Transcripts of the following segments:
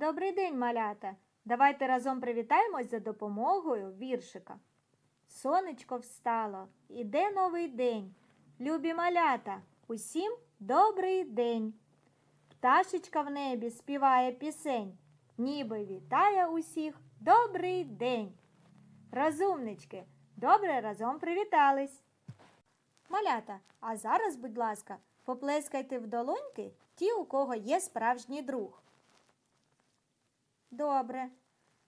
Добрий день, малята! Давайте разом привітаємось за допомогою віршика. Сонечко встало, іде новий день. Любі малята, усім добрий день. Пташечка в небі співає пісень, ніби вітає усіх добрий день. Розумнички, добре разом привітались. Малята, а зараз, будь ласка, поплескайте в долоньки ті, у кого є справжній друг. Добре.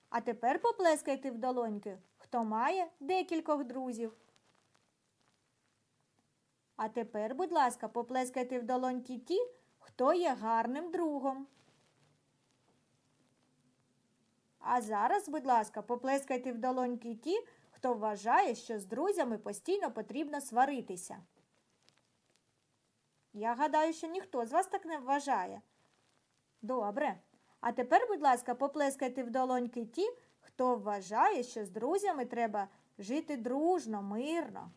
А тепер поплескайте в долоньки, хто має декількох друзів. А тепер, будь ласка, поплескайте в долоньки ті, хто є гарним другом. А зараз, будь ласка, поплескайте в долоньки ті, хто вважає, що з друзями постійно потрібно сваритися. Я гадаю, що ніхто з вас так не вважає. Добре. А тепер, будь ласка, поплескайте в долоньки ті, хто вважає, що з друзями треба жити дружно, мирно.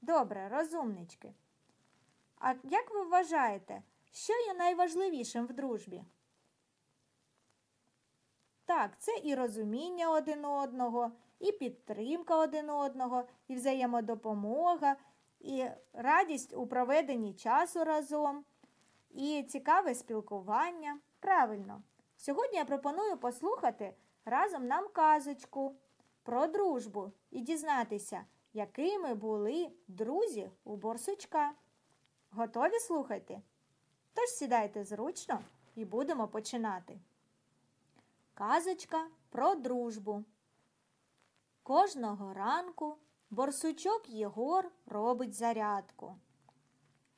Добре, розумнички. А як ви вважаєте, що є найважливішим в дружбі? Так, це і розуміння один одного, і підтримка один одного, і взаємодопомога, і радість у проведенні часу разом, і цікаве спілкування. Правильно. Сьогодні я пропоную послухати разом нам казочку про дружбу і дізнатися, якими були друзі у борсучка. Готові слухати? Тож сідайте зручно і будемо починати. Казочка про дружбу. Кожного ранку борсучок Єгор робить зарядку.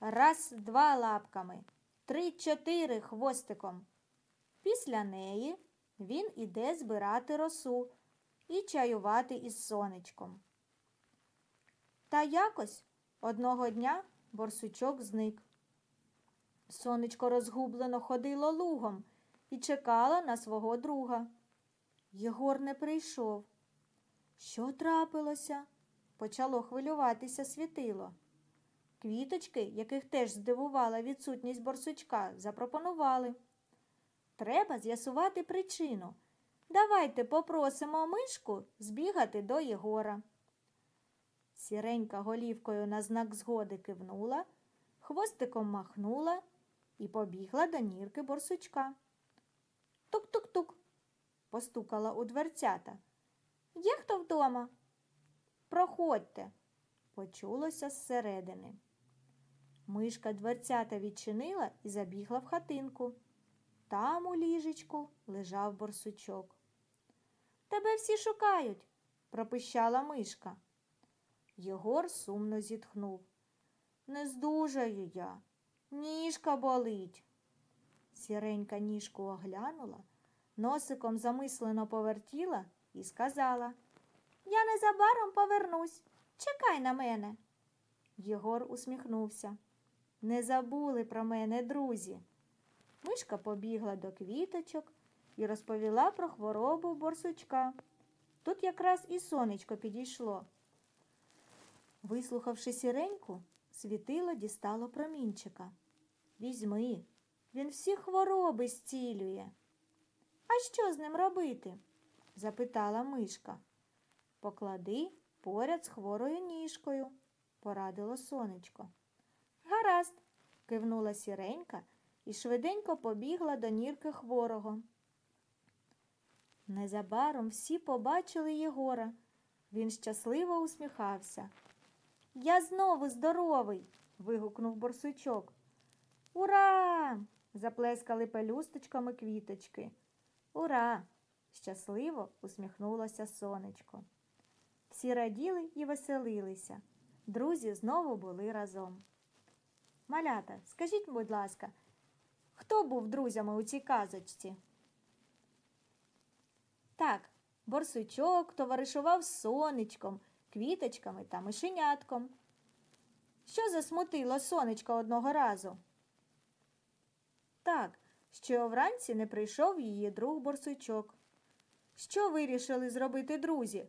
Раз, два лапками, три-чотири хвостиком. Після неї він іде збирати росу і чаювати із сонечком. Та якось одного дня борсучок зник. Сонечко розгублено ходило лугом і чекала на свого друга. Єгор не прийшов. Що трапилося? Почало хвилюватися світило. Квіточки, яких теж здивувала відсутність борсучка, запропонували. Треба з'ясувати причину. Давайте попросимо мишку збігати до Єгора. Сіренька голівкою на знак згоди кивнула, хвостиком махнула і побігла до нірки борсучка. Тук-тук-тук, постукала у дверцята. Є хто вдома? Проходьте, почулося зсередини. Мишка дверцята відчинила і забігла в хатинку. Там у ліжечку лежав борсучок. Тебе всі шукають, пропищала мишка. Єгор сумно зітхнув. Не здужаю я, ніжка болить. Сіренька ніжку оглянула, носиком замислено повертіла і сказала Я незабаром повернусь. Чекай на мене. Єгор усміхнувся. Не забули про мене, друзі. Мишка побігла до квіточок і розповіла про хворобу борсучка. Тут якраз і сонечко підійшло. Вислухавши сіреньку, світило дістало промінчика. Візьми, він всі хвороби зцілює. А що з ним робити? запитала мишка. Поклади поряд з хворою ніжкою, порадило сонечко. Гаразд, кивнула сіренька і швиденько побігла до нірки хворого. Незабаром всі побачили Єгора. Він щасливо усміхався. Я знову здоровий. вигукнув борсучок. Ура! заплескали пелюсточками квіточки. Ура! щасливо усміхнулося сонечко. Всі раділи і веселилися. Друзі знову були разом. Малята, скажіть, будь ласка, хто був друзями у цій казочці? Так, борсучок товаришував з сонечком, квіточками та мишенятком. Що засмутило сонечко одного разу? Так, що вранці не прийшов її друг борсучок. Що вирішили зробити друзі,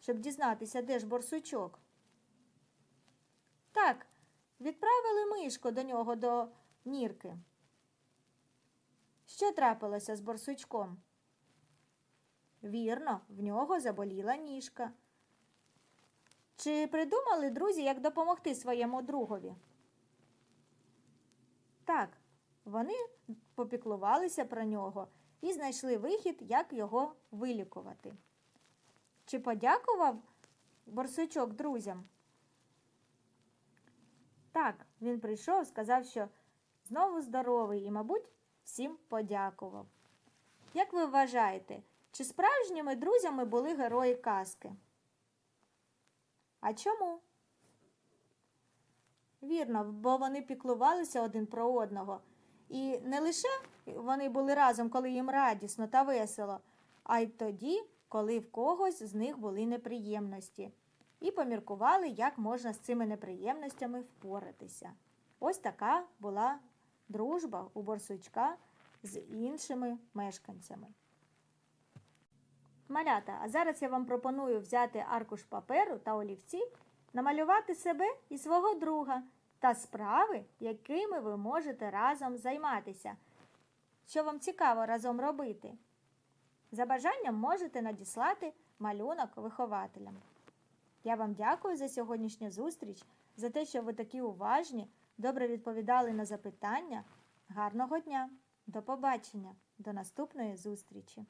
щоб дізнатися, де ж борсучок? Відправили мишку до нього до нірки. Що трапилося з борсучком? Вірно, в нього заболіла ніжка. Чи придумали друзі, як допомогти своєму другові? Так, вони попіклувалися про нього і знайшли вихід, як його вилікувати. Чи подякував борсучок друзям? Так, він прийшов, сказав, що знову здоровий і, мабуть, всім подякував. Як ви вважаєте, чи справжніми друзями були герої казки? А чому? Вірно, бо вони піклувалися один про одного. І не лише вони були разом, коли їм радісно та весело, а й тоді, коли в когось з них були неприємності, і поміркували, як можна з цими неприємностями впоратися. Ось така була дружба у борсучка з іншими мешканцями. Малята, а зараз я вам пропоную взяти аркуш паперу та олівці, намалювати себе і свого друга та справи, якими ви можете разом займатися. Що вам цікаво разом робити? За бажанням можете надіслати малюнок вихователям. Я вам дякую за сьогоднішню зустріч, за те, що ви такі уважні, добре відповідали на запитання. Гарного дня! До побачення, до наступної зустрічі!